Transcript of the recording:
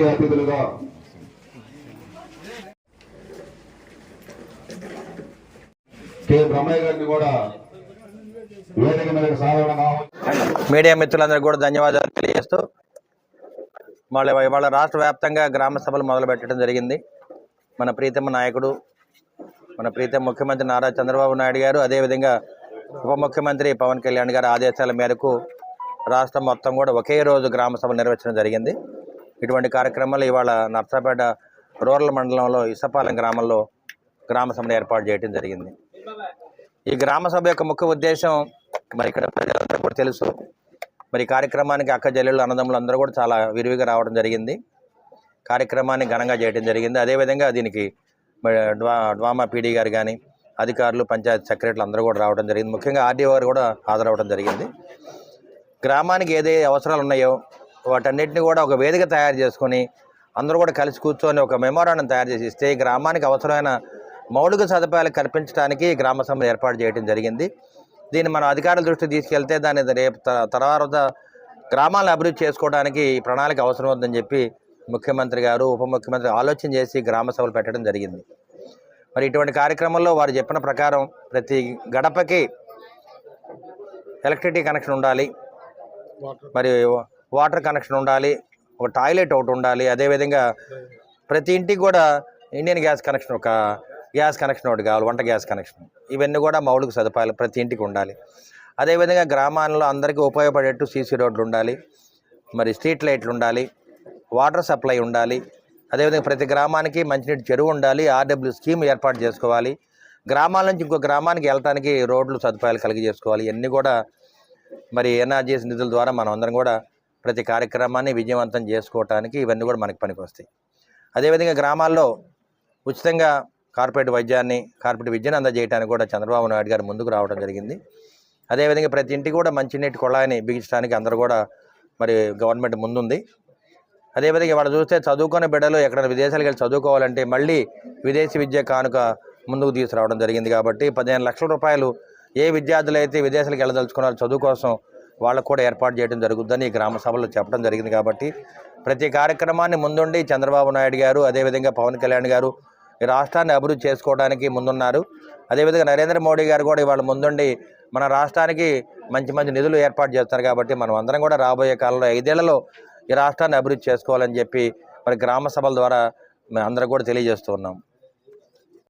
ముఖ్య అతిథులుగా. కె. బ్రహ్మయ్య గారిని కూడా వేదిక మీడియా మిత్రులందరికీ కూడా ధన్యవాదాలు తెలియజేస్తూ మళ్ళీ ఇవాళ రాష్ట్ర వ్యాప్తంగా గ్రామ సభలు మొదలు పెట్టడం జరిగింది. మన ప్రీతమ నాయకుడు మన ప్రీతమ ముఖ్యమంత్రి నారా చంద్రబాబు నాయుడు గారు అదేవిధంగా ఉప ముఖ్యమంత్రి పవన్ కళ్యాణ్ గారి ఆదేశాల మేరకు రాష్ట్రం మొత్తం కూడా ఒకే రోజు గ్రామ సభలు నిర్వహించడం జరిగింది. ఇటువంటి కార్యక్రమాలు ఇవాళ నర్సాపేట రూరల్ మండలంలో ఇసపాలెం గ్రామంలో గ్రామ సభను ఏర్పాటు చేయడం జరిగింది. ఈ గ్రామ సభ యొక్క ముఖ్య ఉద్దేశం మరి ఇక్కడ ప్రజలందరూ కూడా తెలుసు. మరి కార్యక్రమానికి అక్క చెల్లెళ్ళు అన్నదమ్ములు అందరూ కూడా చాలా విరివిగా రావడం జరిగింది. కార్యక్రమాన్ని ఘనంగా చేయడం జరిగింది. అదేవిధంగా దీనికి డ్వా డ్వామా పీడీ గారు కానీ అధికారులు పంచాయత్ సెక్రటరీలు అందరూ కూడా రావడం జరిగింది. ముఖ్యంగా ఆర్డీఓ గారు కూడా హాజరవడం జరిగింది. గ్రామానికి ఏదే అవసరాలు ఉన్నాయో వాటన్నిటిని కూడా ఒక వేదిక తయారు చేసుకొని అందరూ కూడా కలిసి కూర్చొని ఒక మెమోరాండం తయారు చేసి ఇస్తే గ్రామానికి అవసరమైన మౌలిక సదుపాయాలు కల్పించడానికి గ్రామ సభ ఏర్పాటు చేయడం జరిగింది. దీన్ని మనం అధికారుల దృష్టికి తీసుకెళ్తే దాన్ని రేపు తర్వాత గ్రామాలను అభివృద్ధి చేసుకోవడానికి ఈ ప్రణాళిక అవసరం ఉందని చెప్పి ముఖ్యమంత్రి గారు ఉప ముఖ్యమంత్రి ఆలోచన చేసి గ్రామ సభలు పెట్టడం జరిగింది. మరి ఇటువంటి కార్యక్రమంలో వారు చెప్పిన ప్రకారం ప్రతి గడపకి ఎలక్ట్రిసిటీ కనెక్షన్ ఉండాలి. మరి వాటర్ కనెక్షన్ ఉండాలి ఒక టాయిలెట్ ఒకటి ఉండాలి అదేవిధంగా ప్రతి ఇంటికి కూడా ఇండియన్ గ్యాస్ కనెక్షన్ ఒక గ్యాస్ కనెక్షన్ ఒకటి కావాలి వంట గ్యాస్ కనెక్షన్. ఇవన్నీ కూడా మౌలిక సదుపాయాలు ప్రతి ఇంటికి ఉండాలి. అదేవిధంగా గ్రామాల్లో అందరికీ ఉపయోగపడేట్టు సీసీ రోడ్లు ఉండాలి మరి స్ట్రీట్ లైట్లు ఉండాలి వాటర్ సప్లై ఉండాలి. అదేవిధంగా ప్రతి గ్రామానికి మంచినీటి చెరువు ఉండాలి ఆర్డబ్ల్యూ స్కీమ్ ఏర్పాటు చేసుకోవాలి. గ్రామాల నుంచి ఇంకో గ్రామానికి వెళ్ళటానికి రోడ్లు సదుపాయాలు కలిగి చేసుకోవాలి. ఇవన్నీ కూడా మరి ఎన్ఆర్జీఎస్ నిధుల ద్వారా మనం అందరం కూడా ప్రతి కార్యక్రమాన్ని విజయవంతం చేసుకోవటానికి ఇవన్నీ కూడా మనకి పనికొస్తాయి. అదేవిధంగా గ్రామాల్లో ఉచితంగా కార్పొరేట్ వైద్యాన్ని కార్పొరేట్ విద్యను అందజేయడానికి కూడా చంద్రబాబు నాయుడు గారు ముందుకు రావడం జరిగింది. అదేవిధంగా ప్రతి ఇంటికి కూడా మంచినీటి కుళాయిని బిగించడానికి అందరూ కూడా మరి గవర్నమెంట్ ముందుంది. అదేవిధంగా ఇవాళ చూస్తే చదువుకునే బిడ్డలు ఎక్కడైనా విదేశాలకు వెళ్ళి చదువుకోవాలంటే మళ్ళీ విదేశీ విద్య కానుక ముందుకు తీసుకురావడం జరిగింది కాబట్టి పదిహేను లక్షల రూపాయలు ఏ విద్యార్థులు అయితే విదేశాలకు వెళ్ళదలుచుకున్నారో చదువు కోసం వాళ్ళకు కూడా ఏర్పాటు చేయడం జరుగుతుందని ఈ గ్రామ సభలో చెప్పడం జరిగింది కాబట్టి ప్రతి కార్యక్రమాన్ని ముందుండి చంద్రబాబు నాయుడు గారు అదేవిధంగా పవన్ కళ్యాణ్ గారు ఈ రాష్ట్రాన్ని అభివృద్ధి చేసుకోవడానికి ముందున్నారు. అదేవిధంగా నరేంద్ర మోడీ గారు కూడా ఇవాళ ముందుండి మన రాష్ట్రానికి మంచి మంచి నిధులు ఏర్పాటు చేస్తారు కాబట్టి మనం అందరం కూడా రాబోయే కాలంలో ఐదేళ్ళలో ఈ రాష్ట్రాన్ని అభివృద్ధి చేసుకోవాలని చెప్పి మరి గ్రామ సభల ద్వారా మేము అందరం కూడా తెలియజేస్తూ ఉన్నాం.